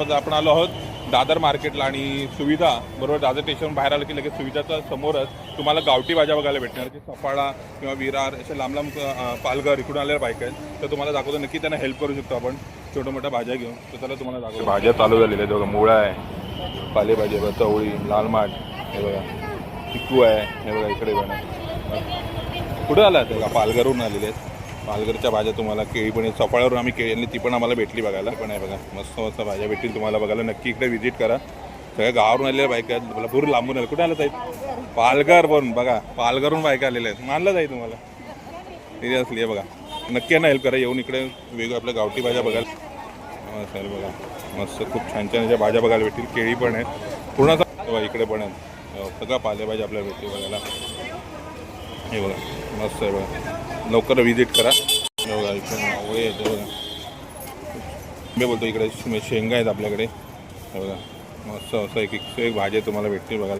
आज आपण आलो आहोत दादर मार्केटला आणि सुविधा बरोबर दादर स्टेशन बाहेर आलं की लगेच सुविधाच्या समोरच तुम्हाला गावठी भाज्या बघायला भेटणार की सफाळा किंवा विरार असे लांब लांब पालघर इकडून आलेल्या बाईक आहेत. तर तुम्हाला दाखवतो नक्की त्यांना हेल्प करू शकतो आपण. छोट्या मोठ्या भाज्या घेऊन. तर त्याला तुम्हाला दाखवतो. भाज्या चालू झालेल्या आहेत बघा. मुळा आहे पालेभाजी बघा चवळी लाल माठ हे बघा. चिक्कू आहे हे बघा इकडे बघा. कुठं आला आहे बघा पालघरहून आलेले आहेत. पालघरच्या भाज्या तुम्हाला केळी पण आहेत. सफाळ्यावरून आम्ही केळी आणली ती पण आम्हाला भेटली बघायला. पण आहे बघा मस्त मस्त भाज्या भेटतील तुम्हाला बघायला. नक्की इकडे व्हिजिट करा. सगळ्या गावावरून आलेल्या बायका आहेत. मला भूर लांबून आले कुठे आलं जाईल पालघर पण बघा पालघरहून बायका आलेल्या आहेत. मानलं जाईल तुम्हाला? तिथे असली आहे बघा. नक्की यांना हेल्प करा. येऊन इकडे वेगळं आपल्या गावठी भाज्या बघायला. हा, सर बघा. मस्त खूप छान छान अशा भाज्या बघायला भेटतील. केळी पण आहेत. पूर्ण इकडे पण आहेत. हो, सगळं पालेभाज्या आपल्याला भेटतील बघायला. हे बघा. मस्त आहे बघा. लवकर व्हिजिट करा. बघा इकडे आवळे बघा. मी बोलतो इकडे शेंगा आहेत आपल्याकडे. बघा मस्त असं एक एक एक भाज्या तुम्हाला भेटतील बघा